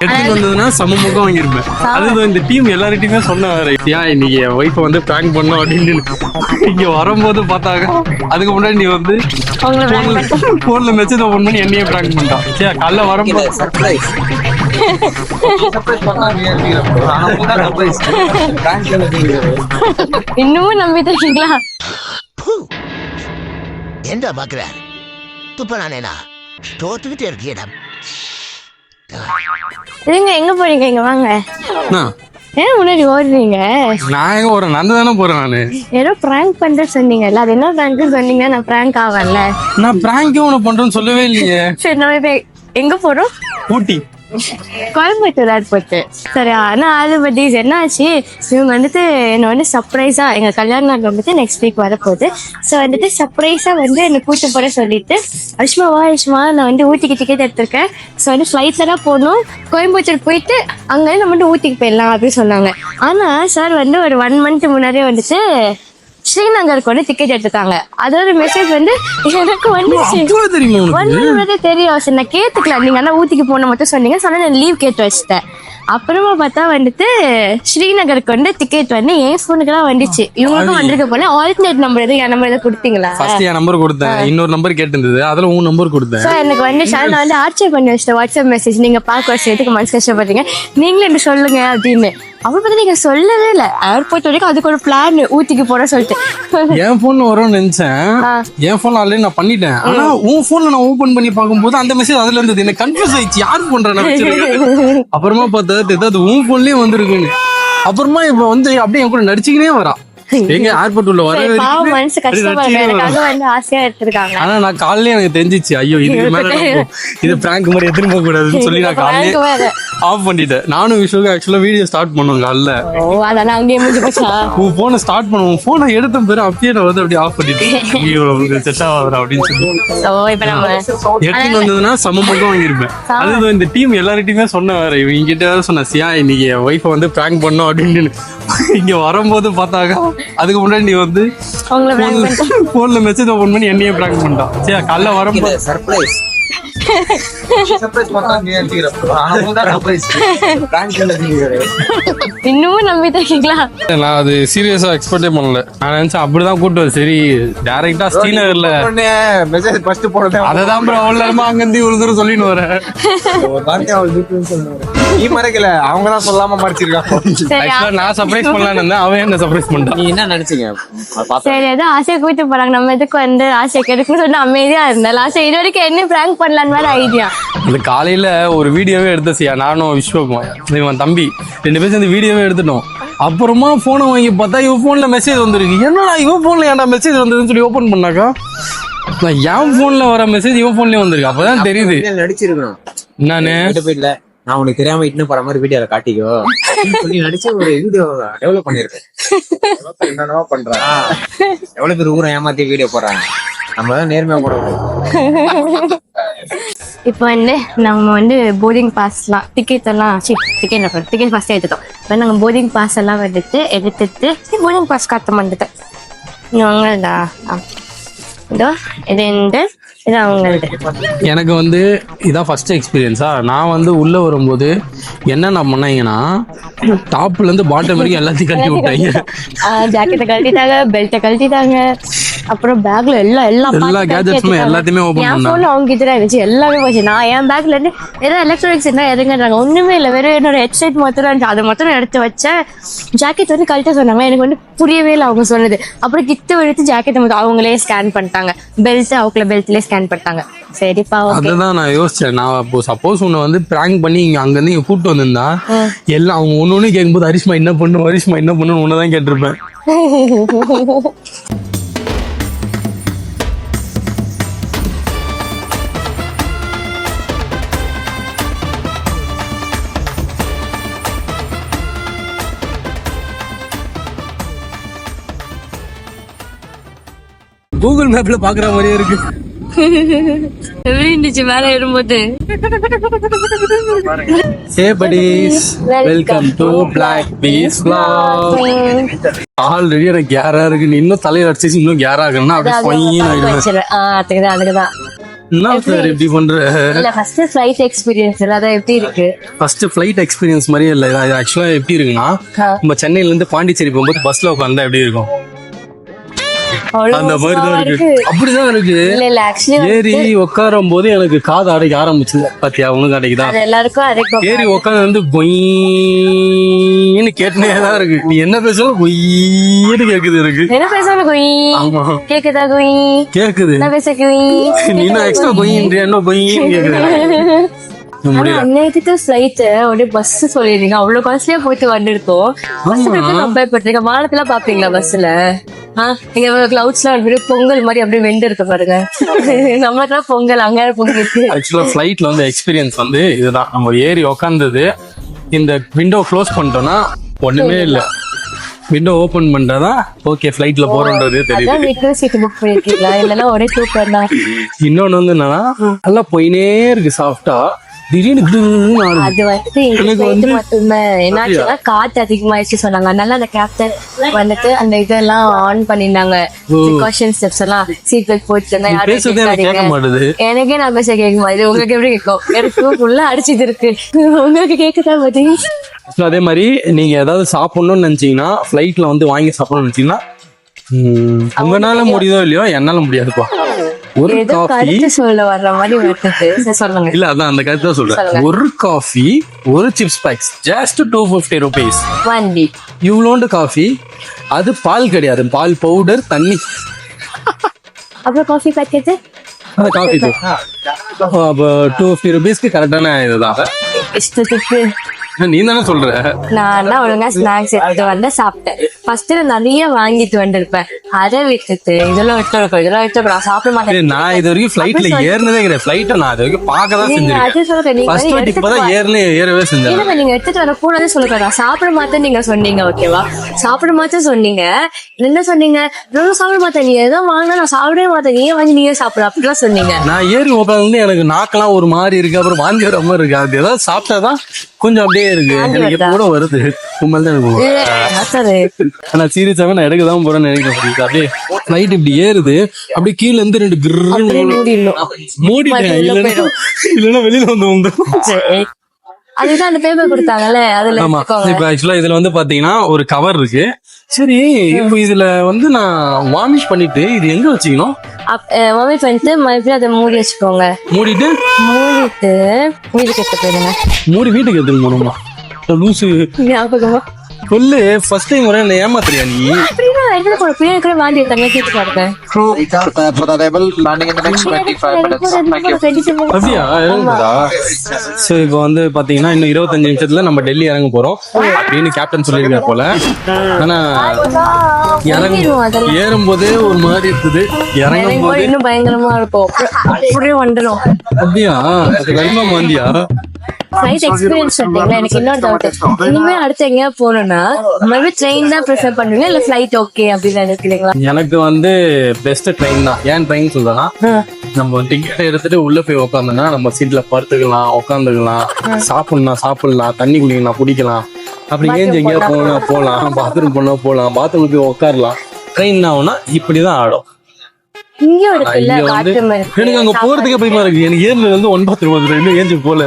எடுத்துட்டு வந்ததுன்னா சம முகம் வாங்கியிருப்பேன் அதுதான் இந்த டீம் எல்லார்கிட்டயுமே சொன்ன வேற ஏன் இன்னைக்கு என் ஒய்ஃபை வந்து பிராங்க் பண்ணோம் அப்படின்னு. இங்க வரும்போது பார்த்தாங்க அதுக்கு முன்னாடி நீ வந்து பண்ண- போன்ல மெசேஜ் ஓபன் பண்ணி என்னையே பிராங்க் பண்ணிட்டான் சரி காலைல வரும்போது சர்ப்ரைஸ் இன்னமும் நம்பிட்டு இருக்கீங்களா என்ன பாக்குற? துப்ப நானேனா தோத்துக்கிட்டே இருக்கியடம் இதுங்க எங்க போறீங்க? இங்க வாங்க. ஏன் முன்னாடி ஓடுறீங்க? நான் எங்க போறேன்? நான் தானே போறேன் நானு. ஏதோ பிராங்க் பண்றேன்னு சொன்னீங்கல்ல. அது என்ன பிராங்க்னு சொன்னீங்க நான் பிராங்க் ஆவல நான் பிராங்கே உன பண்றேன்னு சொல்லவே இல்லையே. சரி நம்ம இப்ப எங்க போறோம்? ஊட்டி. கோயம்புத்தூர் ஏர்போர்ட்டு சரி ஆனால் அது பத்தி என்ன ஆச்சு இவங்க வந்துட்டு என்னை வந்து சர்ப்ரைஸாக எங்கள் கல்யாண நாள் வந்துட்டு நெக்ஸ்ட் வீக் வரப்போகுது. ஸோ வந்துட்டு சர்ப்ரைஸாக வந்து என்னை கூட்டு போகிற சொல்லிட்டு அஷ்மா வா அஷ்மா நான் வந்து ஊட்டிக்கு டிக்கெட் எடுத்திருக்கேன். ஸோ வந்து ஃப்ளைட்டில் தான் போகணும். கோயம்புத்தூர் போயிட்டு அங்கே நம்ம வந்து ஊட்டிக்கு போயிடலாம் அப்படின்னு சொன்னாங்க. ஆனால் சார் வந்து ஒரு ஒன் மந்த் முன்னாடியே வந்துட்டு ஸ்ரீநகருக்கு வந்து டிக்கெட் எடுத்துட்டாங்க. அதோட மெசேஜ் வந்து எனக்கு வந்துச்சு. அவ்வளவு தெரியுமா சரி நான் கேட்டுக்கலாம் நீங்க ஆனா ஊட்டிக்கு போன மட்டும் சொன்னீங்க. சொன்னா நான் லீவ் கேட்டு வச்சிட்டேன். அப்புறமா பார்த்தா வந்துட்டு ஸ்ரீநகருக்கு வந்து டிக்கெட் வந்து என் ஃபோனுக்கு தான் வந்துச்சு. இவங்களுக்கும் வந்திருக்க போல. ஆல்டர்னேட் நம்பர் எதுவும் என் நம்பர் எதாவது கொடுத்தீங்களா? ஃபர்ஸ்ட் என் நம்பர் கொடுத்தேன். இன்னொரு நம்பர் கேட்டிருந்தது. அதுல உன் நம்பர் கொடுத்தேன். ஸோ எனக்கு வந்து சார் நான் வந்து ஆர்ச்சர் பண்ணி வச்சிட்டேன். வாட்ஸ்அப் மெசேஜ் நீங்க பார்க்க வச்சு எதுக்கு மனசு கஷ்டப்படுறீங்க? நீங்களும் என்ன சொல்லுங்க அப்படின்னு. அப்புறம் பார்த்தா நீங்க சொல்லவே இல்லை. ஏர்போர்ட் வரைக்கும் அதுக்கு ஒரு பிளான் ஊட்டிக்கு போற சொல்லிட்டு. என் போன்ல வரும்னு நினைச்சேன். என் போன்ல ஆல்ரெடி நான் பண்ணிட்டேன். ஆனா உன் போன்ல நான் ஓபன் பண்ணி பார்க்கும்போது அந்த மெசேஜ் அதுல இருந்தது. எனக்கு கன்ஃபியூஸ் ஆயிடுச்சு. யாரு பண்றேன் அப்புறமா பார்த்தா அது உன் போன்லயே வந்திருக்குன்னு. அப்புறமா இப்ப வந்து அப்படியே என் கூட நடிச்சுக்கினே வரா எங்க ஏர்போர்ட் உள்ள வர பாவம் மனசு. எனக்காக வந்து ஆசையா எடுத்திருக்காங்க. ஆனா நான் காலையில எனக்கு தெரிஞ்சிச்சு. ஐயோ இதுக்கு மேல இது பிராங்க் மாதிரி எடுத்துட்டு போக கூடாதுன்னு சொல்லி நான் காலையில prank வேற. ஆஃப் பண்ணிட்டேன். நானும் விஷுக்கு ஆக்சுவலா வீடியோ ஸ்டார்ட் பண்ணுவோம் காலைல ஓ அதெல்லாம் அங்கேயே முடிஞ்சு போச்சா? உன் போனை ஸ்டார்ட் பண்ணுவோம். போனை எடுத்த பிறகு அப்பயே நான் வந்து அப்படியே ஆஃப் பண்ணிட்டேன். ஐயோ செட் ஆகாது அப்படின்னு சொல்லி. ஓ இப்ப நம்ம சம வாங்கியிருப்பேன். அதுதான் இந்த டீம் எல்லார்கிட்டயுமே சொன்ன வேற. இவங்க கிட்ட வேற சியா இன்னைக்கு ஒய்ஃபை வந்து பிராங்க் பண்ணோம் அப்படின்னு. இங்க வரும்போது பார்த்தாங்க அதுக்கு முன்னாடி நீ வந்து. போன்ல மெசேஜ் ஓபன் பண்ணி என்னையே பிராங்க் பண்ணிட்டான் சரி காலைல வரும்போது சர்ப்ரைஸ் இன்னமும் நம்பிட்டு இருக்கீங்களா? நான் அது சீரியஸா எக்ஸ்பெக்டே பண்ணல. நான் நினைச்சேன் அப்படிதான் கூட்டு வர சரி டைரக்டா ஸ்ரீநகர்ல மெசேஜ் ஃபர்ஸ்ட் போடுறதே அதை தான் ப்ரோ அவ்வளோ நேரமா அங்கிருந்து இவ்வளவு தூரம் சொல்லின்னு வரேன் நீ மறைக்கல. அவங்க தான் சொல்லாம ஆக்சுவலா நான் சர்ப்ரைஸ் பண்ணலாம்னு இருந்தேன். அவன் என்ன சர்ப்ரைஸ் பண்ணிட்டான். நீ என்ன நினைச்சீங்க? சரி ஏதோ ஆசையை கூட்டு போறாங்க. நம்ம எதுக்கு வந்து ஆசையை கெடுக்கணும்னு சொல்லி அமைதியா இருந்தேன் லாஸ்ட் இது வரைக்கும் என்ன பிராங்க் பண்ணலான்னு வேற ஐடியா இந்த காலையில ஒரு வீடியோவே எடுத்த சியா நானும் விஸ்வக்கும் இவன் தம்பி. ரெண்டு பேரும் சேர்ந்து வீடியோவே எடுத்துட்டோம். அப்புறமா போனை வாங்கி பார்த்தா இவன் போன்ல மெசேஜ் வந்திருக்கு. என்னடா இவன் போன்ல ஏன்டா மெசேஜ் வந்ததுன்னு சொல்லி ஓபன் பண்ணாக்கா? நான் என் போன்ல வர மெசேஜ் இவன் போன்லயே வந்திருக்கு. அப்பதான் தெரியுது. நடிச்சிருக்கணும். நானு நான் உனக்கு தெரியாம இட்டுன்னு போற மாதிரி வீடியோல காட்டிக்கோ. சொல்லி நடிச்சு ஒரு வீடியோ டெவலப் பண்ணிருக்கேன் என்னென்னவோ பண்றான் எவ்வளவு பேர் ஊரை ஏமாத்தி வீடியோ போடுறாங்க. நம்ம தான் நேர்மையா போடுறோம் இப்போ வந்து நம்ம வந்து போர்டிங் பாஸ்லாம் டிக்கெட் எல்லாம் சி டிக்கெட் டிக்கெட் பாஸ் எடுத்துட்டோம். இப்போ நாங்கள் போர்டிங் பாஸ் எல்லாம் எடுத்து எடுத்துட்டு போர்டிங் பாஸ் காட்ட மாட்டேன் அவங்கள்டா இதோ இது அவங்கள்ட்ட எனக்கு வந்து இதான் ஃபர்ஸ்ட் எக்ஸ்பீரியன்ஸா நான் வந்து உள்ள வரும்போது என்னென்ன பண்ணாங்கன்னா டாப்ல இருந்து பாட்டம் வரைக்கும் எல்லாத்தையும் கட்டி விட்டாங்க ஜாக்கெட்டை கழட்டிட்டாங்க பெல்ட்டை கழட்டிட்டாங்க. அப்புறம் பேக்ல எல்லாம் எல்லாம் எல்லா வச்சுட்டாங்க. எல்லாத்தையுமே என் பண்ணாங்க. phone அவங்க கிட்ட தான் இருந்துச்சு எல்லாமே போச்சு. நான் என் பேக்ல இருந்து ஏதோ எலக்ட்ரானிக்ஸ் என்ன எதுங்கிறாங்க ஒண்ணுமே இல்லை வெறும் என்னோட ஹெட்செட் மாத்திரம் இருந்துச்சு. அதை மாத்திரம் எடுத்து வச்சேன். ஜாக்கெட் வந்து கழட்ட சொன்னாங்க. எனக்கு வந்து புரியவே இல்லை அவங்க சொன்னது. அப்புறம் கிட்ட எடுத்து ஜாக்கெட்டை மட்டும் அவங்களே ஸ்கேன் பண்ணிட்டாங்க. பெல்ட் அவங்கள பெல்ட்லயே ஸ்கேன் பண்ணிட்டாங்க. சரிப்பா அதுதான் நான் யோசிச்சேன். நான் அப்போ சப்போஸ் உன்னை வந்து பிராங்க் பண்ணி இங்க அங்க இருந்து கூட்டு வந்திருந்தா எல்லாம் அவங்க ஒண்ணு ஒண்ணு கேட்கும்போது ஹரிஷ்மா என்ன பண்ணும் ஹரிஷ்மா என்ன பண்ணுன்னு உன்னதான் கேட்டிருப்பேன். கூகுள் மேப்ல பாக்குற மாதிரியே இருக்கு. எப்படி இருந்துச்சு மேலே ஏறும்போது? Hey buddies. Welcome to black peace already எனக்கு கேரா இருக்கு. இன்னும் தலையில அடிச்சு இன்னும் கேரா இருக்குன்னா அப்படியே ஆ அதுக்குதான் அதுக்குதான் என்ன சார் இப்படி பண்ற? இல்ல ஃபர்ஸ்ட் ஃபிளைட் எக்ஸ்பீரியன்ஸ் அதான் எப்படி இருக்கு? ஃபர்ஸ்ட் ஃபிளைட் எக்ஸ்பீரியன்ஸ் மாதிரியே இல்லை. இது ஆக்சுவலா எப்படி இருக்குன்னா. நம்ம சென்னையில இருந்து பாண்டிச்சேரி போகும்போது பஸ்ல உட்காந்தா எப்படி இருக்கும்? அந்த மாதிரி தான் இருக்கு. அப்படிதான் இருக்கு. இல்ல இல்ல ஆக்சுவலி ஏறி உட்காரும் போது எனக்கு காது அடைக்க ஆரம்பிச்சுது. பாத்தியா உனக்கு அடைக்குதா? எல்லாருக்கும் ஏறி உட்காந்து வந்து பொய்ன்னு கேட்டுனே தான் இருக்கு. நீ என்ன பேசும் பொய்ன்னு கேக்குது எனக்கு. என்ன பேசுறது குயி? ஆமா. கேக்குதா குயி? கேக்குது. என்ன பேச குயி? நீ என்ன எக்ஸ்ட்ரா பொய்ன்றியா என்ன பொய்ன்னு கேக்குது. அன்னைக்கு ஃபிளைட் அப்படியே பஸ் சொல்லிருந்தீங்க அவ்வளவு காஸ்ட்லியா போயிட்டு வந்திருக்கோம். பஸ் கம்பேர் பண்றீங்க வானத்துல பாப்பீங்களா பஸ்ல இங்க கிளவுட்ஸ் எல்லாம் அப்படியே பொங்கல் மாதிரி அப்படியே வெண்டு இருக்கு பாருங்க. நம்மளுக்குலாம் பொங்கல் அங்க பொங்கல்? இருக்கு ஆக்சுவலா ஃபிளைட்ல வந்து எக்ஸ்பீரியன்ஸ் வந்து இதுதான். நம்ம ஏறி உக்காந்தது. இந்த விண்டோ க்ளோஸ் பண்ணிட்டோம்னா ஒண்ணுமே இல்ல. விண்டோ ஓபன் பண்ணிட்டாதான் ஓகே ஃபிளைட்ல போறோன்றது தெரியுது. அதான் விண்டோ சீட் புக் பண்ணிருக்கீங்களா? இல்லன்னா ஒரே தூக்கம் தான் இன்னொன்னு வந்து என்னன்னா நல்லா போயினே இருக்கு சாஃப்டா திடீர்னு. அது வந்து என்னாச்சுன்னா காத்து அதிகமாயிடுச்சு சொன்னாங்க. அதனால அந்த கேப்டன் வந்துட்டு அந்த இதெல்லாம் ஆன் பண்ணிருந்தாங்க ப்ரிகாஷன் ஸ்டெப்ஸ் எல்லாம் சீட் பெல்ட் போட்டு இருந்தா யாரும் எனக்கு நான் பேச கேட்க மாதிரி உங்களுக்கு எப்படி கேட்கும்? எனக்கு ஃபுல்லா அடிச்சிட்டு இருக்கு. உங்களுக்கு கேக்குதா பத்தி So, அதே மாதிரி நீங்க ஏதாவது சாப்பிடணும்னு நினைச்சீங்கன்னா ஃபிளைட்ல வந்து வாங்கி சாப்பிடணும்னு நினைச்சீங்கன்னா உங்களால முடியுதோ இல்லையோ என்னால முடியாதுப்பா. ஒரு காஃபி சொல்ல வர்ற மாதிரி சொல்லுங்க. இல்ல அதான் அந்த கருத்து தான் சொல்றேன். ஒரு காஃபி ஒரு chips packs just two fifty rupees இவ்வளோண்டு coffee அது பால் கிடையாது. பால் பவுடர் தண்ணி. அப்புறம் காஃபி பாக்கெட்டு அந்த காஃபி அப்போ டூ ஃபிஃப்டி ருபீஸ்க்கு கரெக்டான இதுதான். இஷ்டத்துக்கு. நீ தானே சொல்ற? நான் தான் ஒழுங்கா ஸ்நாக்ஸ் எடுத்துட்டு வந்து சாப்பிட்டேன். ஃபர்ஸ்ட் நிறைய வாங்கிட்டு வந்திருப்பேன் அதை விட்டுட்டு இதெல்லாம் விட்டு இருக்கும் இதெல்லாம் விட்டு நான் சாப்பிட மாட்டேன். நான் இது வரைக்கும் ஃபிளைட்ல ஏறினதே கிடையாது. ஃபிளைட்டை நான் இது வரைக்கும் பார்க்க தான் செஞ்சிருக்கேன். அது சொல்றேன் நீங்க ஃபர்ஸ்ட் வாட்டி இப்பதான் ஏறலே ஏறவே செஞ்சேன். இல்ல நீங்க எடுத்துட்டு வர கூடாது சொல்லுங்க. நான் சாப்பிட மாட்டேன் நீங்க சொன்னீங்க ஓகேவா? சாப்பிட மாட்டேன் சொன்னீங்க. என்ன சொன்னீங்க? நான் சாப்பிட மாட்டேன். நீ எதோ வாங்கினா நான் சாப்பிடவே மாட்டேன். நீயே வாங்கி நீயே சாப்பிட. அப்படிலாம் சொன்னீங்க. நான் ஏறி உட்காந்து எனக்கு நாக்கெல்லாம் ஒரு மாதிரி இருக்கு. அப்புறம் வாந்தி வர மாதிரி இருக்கு. அது ஏதாவது சாப்பிட்டாதான் கொஞ்சம் அப்படியே இருக்கு. எனக்கு எப்போ கூட வருது. உண்மையில தான் எனக்கு ஆனா சீரியஸாவே நான் எடுக்க தான் போறேன்னு நினைக்கிறேன் அப்படியே ஃபிளைட் இப்படி ஏறுது. அப்படியே கீழ இருந்து ரெண்டு அப்படியே கிரு மூடிடணும். மூடிட்டேன். இல்லைன்னா வெளியில வந்து வந்துடும். அதுதான் அந்த பேப்பர் கொடுத்தாங்கல்ல அதுல ஆமா. இப்ப ஆக்சுவலா இதுல வந்து பாத்தீங்கன்னா ஒரு கவர் இருக்கு. சரி இப்போ இதுல வந்து நான் வாமிஷ் பண்ணிட்டு இது எங்க வச்சுக்கணும்? மம்மி பண்ணிட்டு மறுபடியும் அதை மூடி வச்சுக்கோங்க. மூடிட்டு? மூடிட்டு வீட்டுக்கு எடுத்து போயிடுங்க. மூடி வீட்டுக்கு எடுத்துன்னு போகணுமா? லூசு. ஞாபகமா? சொல்லு ஃபர்ஸ்ட் டைம் வர என்ன ஏமாத்துறியா நீ? அப்படின்னா எடுத்து போட பின்னாடி கூட வாந்தி எடுத்தாங்க கேட்டு பாருங்க for the rebel landing in the next 25 minutes. Thank you. அப்படியா இறங்குதா சோ இப்போ வந்து பாத்தீங்கன்னா இன்னும் இருபத்தஞ்சு நிமிஷத்துல நம்ம டெல்லி இறங்க போறோம். அப்படின்னு கேப்டன் சொல்லியிருக்காரு போல. ஆனா இறங்கும் இறங்கிடுவோம் அதெல்லாம். ஏறும் போதே ஒரு மாதிரி இருக்குது. இறங்கும் போது இன்னும் பயங்கரமா இருக்கும். அப்படியே வந்துடும் அப்படியா அது கன்ஃபார்ம் வந்தியா ஃபிளைட் எக்ஸ்பீரியன்ஸ் சொல்றீங்களா? எனக்கு இன்னொரு டவுட் இனிமே அடுத்து எங்கேயா போகணும்னா மறுபடியும் ட்ரெயின் தான் ப்ரிஃபர் பண்ணுவீங்க இல்ல ஃபிளைட் ஓகே அப்படின்னு நினைக்கிறீங்களா? எனக்கு வந்து பெஸ்ட் ட்ரெயின் தான். ஏன் ட்ரெயின் சொல்றேன்னா நம்ம டிக்கெட் எடுத்துட்டு உள்ள போய் உட்காந்தோம்னா நம்ம சீட்ல படுத்துக்கலாம் உட்காந்துக்கலாம் சாப்பிடலாம் சாப்பிடலாம் தண்ணி குடிக்கலாம் குடிக்கலாம். அப்படி ஏஞ்சி எங்கேயா போனா போலாம் பாத்ரூம் போனா போலாம் பாத்ரூம் போய் உட்காரலாம் ட்ரெயின் ஆகும்னா இப்படிதான் ஆடும். எனக்கு அங்க போறதுக்கே பயமா இருக்கு. எனக்கு வந்து ஒன்பது இருபது ரெண்டு ஏஞ்சி போல.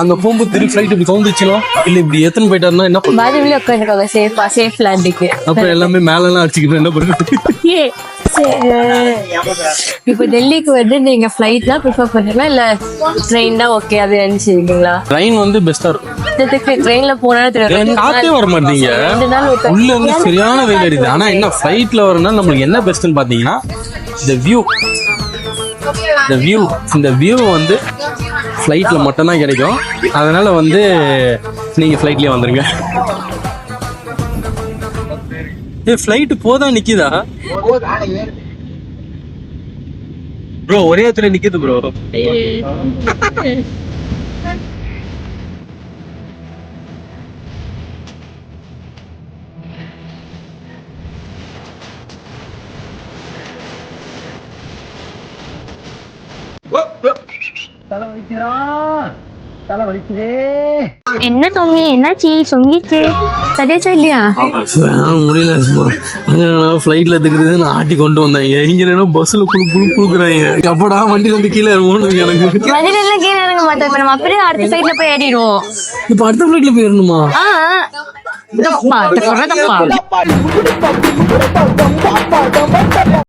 அங்க போகும்போது திருப்பி ஃபிளைட் இப்படி கவுந்துச்சுனா இல்ல இப்படி எத்தனை போயிட்டாருன்னா என்ன பண்ணும் மறுபடியும் உட்காந்துக்கோங்க சேஃபா சேஃப் லேண்டிங்க்கு அப்புறம் எல்லாமே மேல எல்லாம் அடிச்சுக்கிட்டு என்ன பண்ணுறது? இப்போ டெல்லிக்கு வந்து நீங்க ஃபிளைட் தான் ப்ரிஃபர் பண்ணுவீங்களா இல்ல ட்ரெயின் தான் ஓகே அது நினைச்சிருக்கீங்களா? ட்ரெயின் வந்து பெஸ்டா இருக்கும். ட்ரெயின்ல போனா தெரியும் காத்தே வர மாட்டீங்க. உள்ள இருந்து சரியான வெயில் அடிக்குது ஆனா என்ன ஃபிளைட்ல வரணும்னா நம்மளுக்கு என்ன பெஸ்ட்னு பாத்தீங்கன்னா இந்த வியூ இந்த வியூ இந்த வியூ வந்து ஃப்ளைட்ல மட்டும்தான் கிடைக்கும். அதனால வந்து நீங்க ஃப்ளைட்லயே வந்துருங்க. ஏ ஃப்ளைட் போதா நிக்குதா? ப்ரோ ஒரே இடத்துல நிக்குது ப்ரோ தலை வலிக்குதே. என்ன தொங்கி என்னாச்சு? சொங்கிச்சு. சரியாச்சா இல்லையா? முடியல ஃப்ளைட்ல எடுக்கிறது நான் ஆட்டி கொண்டு வந்தேன். இங்க என்ன பஸ்ல குழு குழு குழுக்குறாங்க எப்படா வண்டியில இருந்து கீழே இறங்கணும் எனக்கு. மதியம் எல்லாம் கீழே இறங்க மாட்டோம். இப்ப நம்ம அப்படியே அடுத்த சைட்ல போய் ஏறிடுவோம். இப்ப அடுத்த ஃப்ளைட்ல தப்பா தப்பா தப்பா